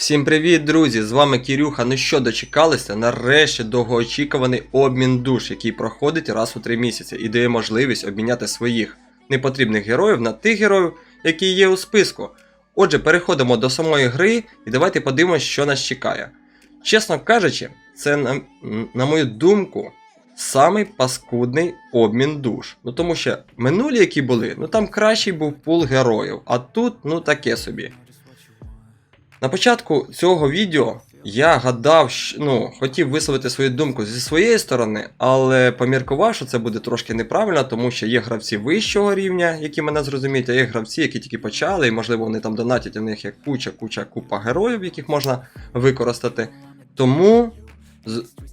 Всім привіт, друзі! З вами Кірюха. Ну що, дочекалися? Нарешті довгоочікуваний обмін душ, який проходить раз у 3 місяці і дає можливість обміняти своїх непотрібних героїв на тих героїв, які є у списку. Отже, переходимо до самої гри і давайте подивимося, що нас чекає. Чесно кажучи, це, на, на мою думку, самий паскудний обмін душ. Ну тому що минулі, які були, ну там кращий був пул героїв, а тут ну таке собі. На початку цього відео я гадав, що, ну, хотів висловити свою думку зі своєї сторони, але поміркував, що це буде трошки неправильно, тому що є гравці вищого рівня, які мене зрозуміють, а є гравці, які тільки почали, і можливо вони там донатять, у них є куча, куча, купа героїв, яких можна використати. Тому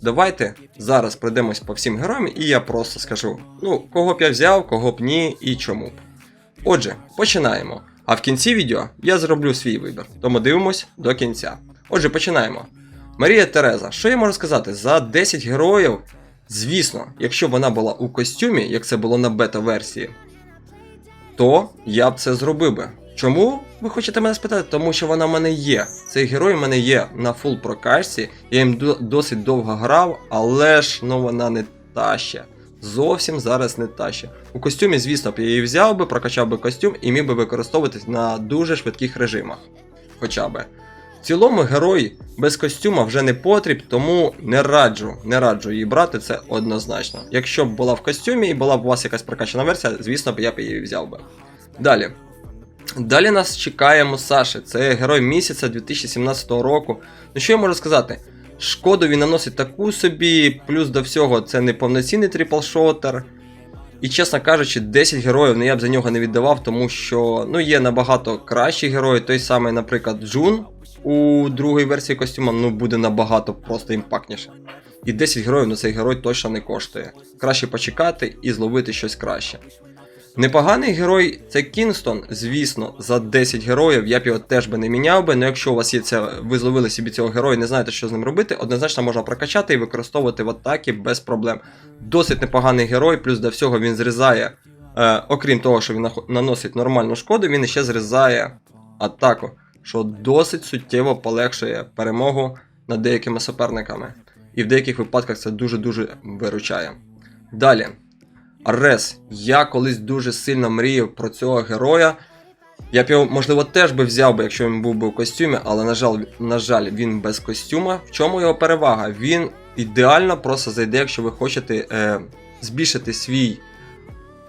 давайте зараз пройдемось по всім героям, і я просто скажу, ну, кого б я взяв, кого б ні і чому б. Отже, починаємо. А в кінці відео я зроблю свій вибір, тому дивимось до кінця. Отже, починаємо. Марія Тереза, що я можу сказати? За 10 героїв, звісно, якщо вона була у костюмі, як це було на бета-версії, то я б це зробив би. Чому ви хочете мене спитати? Тому що вона в мене є. Цей герой в мене є на фул прокачці, я їм досить довго грав, але ж ну вона не та ще. Зовсім зараз не та ще. У костюмі, звісно, б я її взяв би, прокачав би костюм і міг би використовуватись на дуже швидких режимах. Хоча би. В цілому герой без костюма вже не потріб, тому не раджу, не раджу її брати, це однозначно. Якщо б була в костюмі і була б у вас якась прокачана версія, звісно б я б її взяв би. Далі. Далі нас чекає Мусаши. Це герой місяця 2017 року. Ну що я можу сказати? Шкоду він наносить таку собі, плюс до всього це не повноцінний трипл-шотер. І чесно кажучи, 10 героїв ну, я б за нього не віддавав, тому що ну, є набагато кращі герої. Той самий, наприклад, Джун у другій версії костюма ну, буде набагато просто імпактніше. І 10 героїв, ну цей герой точно не коштує. Краще почекати і зловити щось краще. Непоганий герой це Кінстон, звісно, за 10 героїв я б його теж би не міняв би, але якщо у вас є це, ви зловили собі цього героя не знаєте, що з ним робити, однозначно можна прокачати і використовувати в атакі без проблем. Досить непоганий герой, плюс до всього він зрізає, е, окрім того, що він наносить нормальну шкоду, він ще зрізає атаку, що досить суттєво полегшує перемогу над деякими суперниками. І в деяких випадках це дуже-дуже виручає. Далі. Арес. Я колись дуже сильно мріяв про цього героя. Я б його, можливо, теж би взяв би, якщо він був би у костюмі, але на жаль, на жаль, він без костюма. В чому його перевага? Він ідеально просто зайде, якщо ви хочете е, збільшити свій,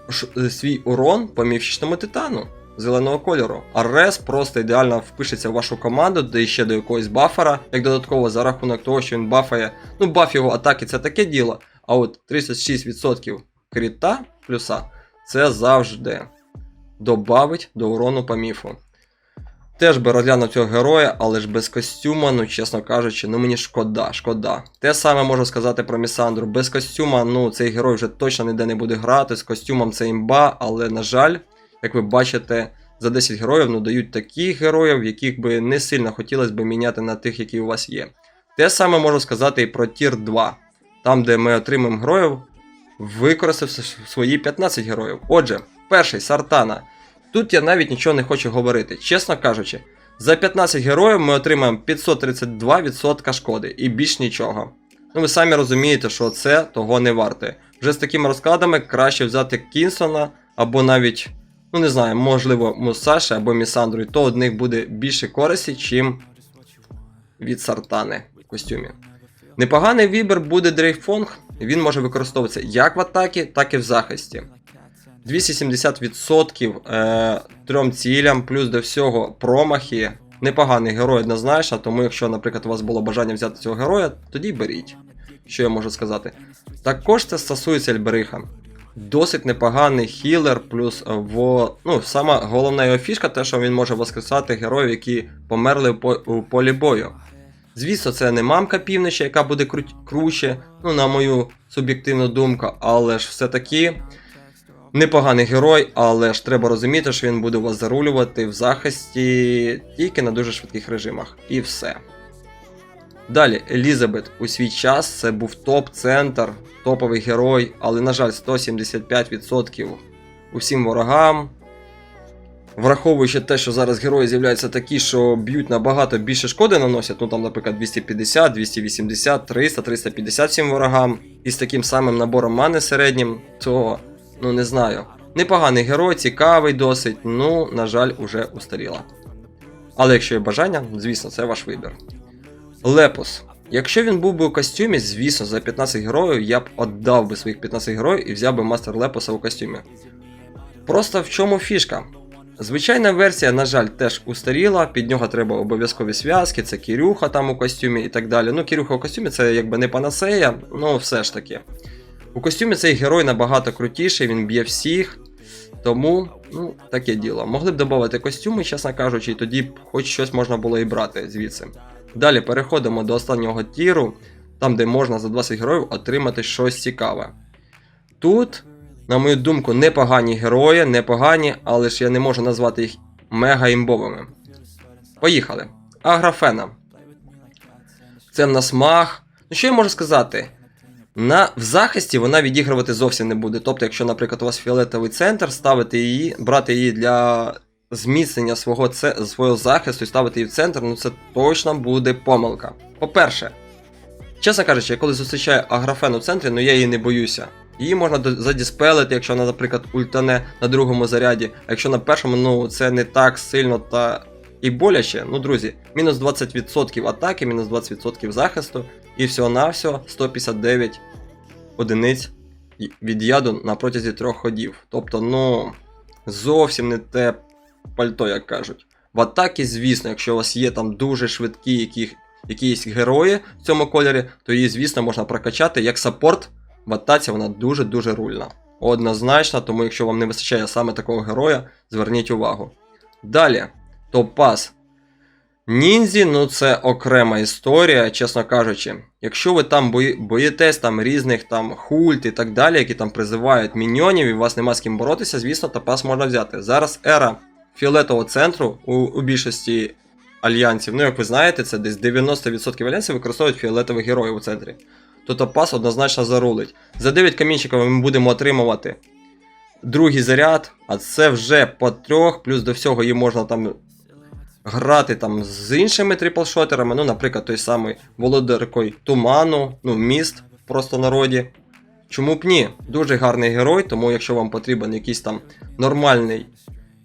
ш- е, свій урон по міфічному титану зеленого кольору. Арес просто ідеально впишеться в вашу команду, де ще до якогось бафера, як додатково за рахунок того, що він бафає. Ну, баф його атаки це таке діло. А от 36% кріта плюса це завжди добавить до урону по міфу. Теж би розглянув цього героя, але ж без костюма, ну чесно кажучи, ну мені шкода, шкода. Те саме можу сказати про Місандру. Без костюма, ну цей герой вже точно ніде не буде грати. З костюмом це імба, але на жаль, як ви бачите, за 10 героїв ну, дають таких героїв, яких би не сильно хотілося б міняти на тих, які у вас є. Те саме можу сказати і про Тір 2, там, де ми отримаємо героїв, використавши свої 15 героїв. Отже, перший Сартана. Тут я навіть нічого не хочу говорити. Чесно кажучи, за 15 героїв ми отримаємо 532% шкоди і більш нічого. Ну ви самі розумієте, що це того не варте. Вже з такими розкладами краще взяти Кінсона або навіть, ну не знаю, можливо, Мусаші або Місандру, і то од них буде більше користі, чим від Сартани в костюмі. Непоганий вибір буде Дрейфонг, він може використовуватися як в атакі, так і в захисті. 270% е, трьом цілям, плюс до всього промахи. Непоганий герой однозначно, тому якщо, наприклад, у вас було бажання взяти цього героя, тоді беріть. Що я можу сказати? Також це стосується Ельбериха. Досить непоганий хілер, плюс е, в, ну, сама головна його фішка, те, що він може воскресати героїв, які померли у, по- у полі бою. Звісно, це не мамка півночі, яка буде кру- круче, ну, на мою суб'єктивну думку, але ж все-таки непоганий герой, але ж треба розуміти, що він буде вас зарулювати в захисті тільки на дуже швидких режимах. І все. Далі, Елізабет у свій час це був топ-центр, топовий герой, але, на жаль, 175% усім ворогам. Враховуючи те, що зараз герої з'являються такі, що б'ють набагато більше шкоди наносять, ну там, наприклад, 250, 280, 300, 350 всім ворогам, і з таким самим набором мани середнім, то ну не знаю. Непоганий герой, цікавий досить, ну, на жаль, уже устаріла. Але якщо є бажання, звісно, це ваш вибір. Лепус. Якщо він був би у костюмі, звісно, за 15 героїв я б віддав би своїх 15 героїв і взяв би мастер Лепуса у костюмі. Просто в чому фішка? Звичайна версія, на жаль, теж устаріла, під нього треба обов'язкові зв'язки, це Кірюха там у костюмі і так далі. Ну, Кірюха у костюмі це якби не панацея, ну все ж таки. У костюмі цей герой набагато крутіший, він б'є всіх. Тому, ну, таке діло. Могли б додати костюми, чесно кажучи, і тоді б хоч щось можна було і брати звідси. Далі переходимо до останнього тіру, там де можна за 20 героїв отримати щось цікаве. Тут, на мою думку, непогані герої, непогані, але ж я не можу назвати їх мега імбовими. Поїхали. Аграфена. Це в нас маг. Ну що я можу сказати? На, в захисті вона відігрувати зовсім не буде. Тобто, якщо, наприклад, у вас фіолетовий центр, ставити її, брати її для зміцнення свого, це, свого захисту і ставити її в центр, ну це точно буде помилка. По-перше, чесно кажучи, я коли зустрічаю аграфен у центрі, ну я її не боюся. Її можна задіспелити, якщо вона, наприклад, ультане на другому заряді, а якщо на першому, ну це не так сильно та і боляче. Ну, друзі, мінус 20% атаки, мінус 20% захисту, і всього-навсього 159 одиниць від яду на протязі трьох ходів. Тобто, ну, зовсім не те пальто, як кажуть. В атакі, звісно, якщо у вас є там дуже швидкі які, якісь герої в цьому кольорі, то її, звісно, можна прокачати як саппорт. В атаці вона дуже-дуже рульна. Однозначно, тому якщо вам не вистачає саме такого героя, зверніть увагу. Далі, топаз. Ніндзі, ну це окрема історія, чесно кажучи. Якщо ви там боїтесь там різних там хульт і так далі, які там призивають міньйонів, і у вас нема з ким боротися, звісно, топаз можна взяти. Зараз ера фіолетового центру у, у більшості альянсів. Ну, як ви знаєте, це десь 90% альянсів використовують фіолетових героїв у центрі. То топаз однозначно зарулить. За 9 камінчиків ми будемо отримувати другий заряд, а це вже по трьох, плюс до всього її можна там грати там з іншими триплшотерами, ну, наприклад, той самий володаркою Туману, ну, міст просто народі. Чому б ні? Дуже гарний герой, тому якщо вам потрібен якийсь там нормальний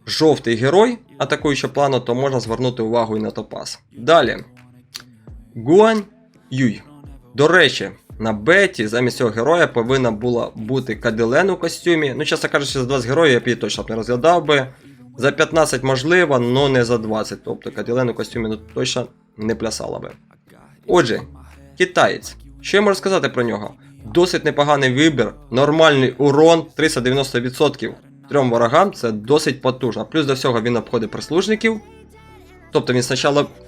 жовтий герой атакуючого плану, то можна звернути увагу і на топаз. Далі. Гуань Юй. До речі, на беті замість цього героя повинна була бути Кадилен у костюмі. Ну, чесно кажучи, за 20 героїв я б її точно б не розглядав би. За 15 можливо, але не за 20. Тобто Кадилен у костюмі ну, точно не плясала би. Отже, китаєць. Що я можу сказати про нього? Досить непоганий вибір, нормальний урон 390% трьом ворогам це досить потужно. Плюс до всього він обходить прислужників. Тобто він спочатку.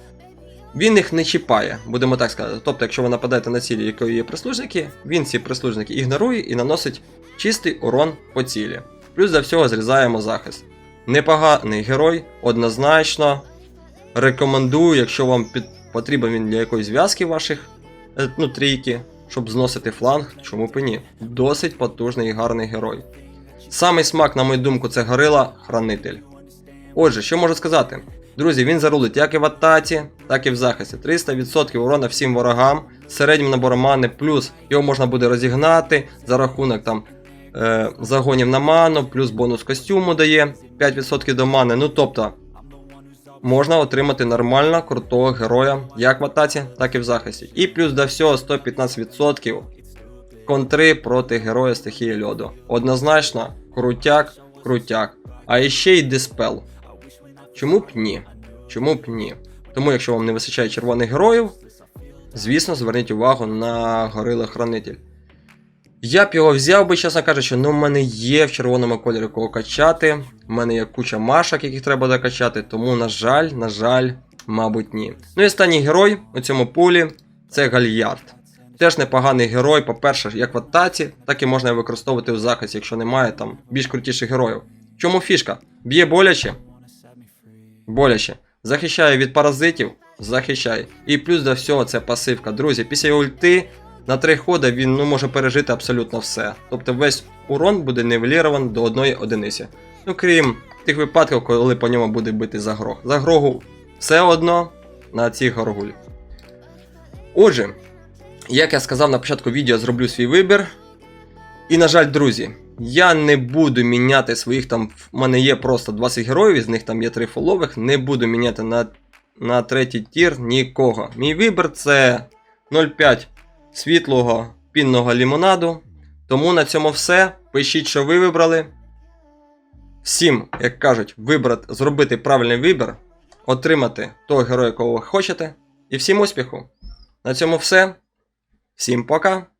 Він їх не чіпає, будемо так сказати. Тобто, якщо ви нападаєте на цілі, якої є прислужники, він ці прислужники ігнорує і наносить чистий урон по цілі. Плюс до всього зрізаємо захист. Непоганий герой, однозначно. Рекомендую, якщо вам під... потрібен він для якоїсь зв'язки ваших е, ну, трійки, щоб зносити фланг, чому б і ні. Досить потужний і гарний герой. Самий смак, на мою думку, це горила хранитель. Отже, що можу сказати? Друзі, він зарулить як і в атаці, так і в захисті. 300% урона всім ворогам, середнім набором мани, плюс його можна буде розігнати за рахунок там е, загонів на ману, плюс бонус костюму дає 5% до мани. Ну тобто можна отримати нормально крутого героя як в атаці, так і в захисті. І плюс до всього 115% контри проти героя стихії льоду. Однозначно, крутяк, крутяк. А ще й диспел. Чому б ні? Чому б ні? Тому, якщо вам не вистачає червоних героїв, звісно, зверніть увагу на горила хранитель. Я б його взяв би, чесно кажучи, ну в мене є в червоному кольорі кого качати. У мене є куча машок, яких треба докачати, тому, на жаль, на жаль, мабуть, ні. Ну і останній герой у цьому пулі це Гальярд. Теж непоганий герой, по-перше, як в атаці, так і можна використовувати у захисті, якщо немає там більш крутіших героїв. Чому фішка? Б'є боляче? Боляче. Захищає від паразитів, захищає. І плюс до всього це пасивка. Друзі, після ульти на три хода він ну, може пережити абсолютно все. Тобто весь урон буде нівелірований до одної одиниці. Ну крім тих випадках, коли по ньому буде бити загрог. Загрогу все одно на цих горгуль. Отже, як я сказав на початку відео, зроблю свій вибір. І, на жаль, друзі, я не буду міняти своїх там. В мене є просто 20 героїв, із них там є 3 фолових. Не буду міняти на, на третій тір нікого. Мій вибір це 0,5 світлого пінного лімонаду. Тому на цьому все. Пишіть, що ви вибрали. Всім, як кажуть, вибрати, зробити правильний вибір, отримати того героя, якого ви хочете. І всім успіху! На цьому все. Всім пока!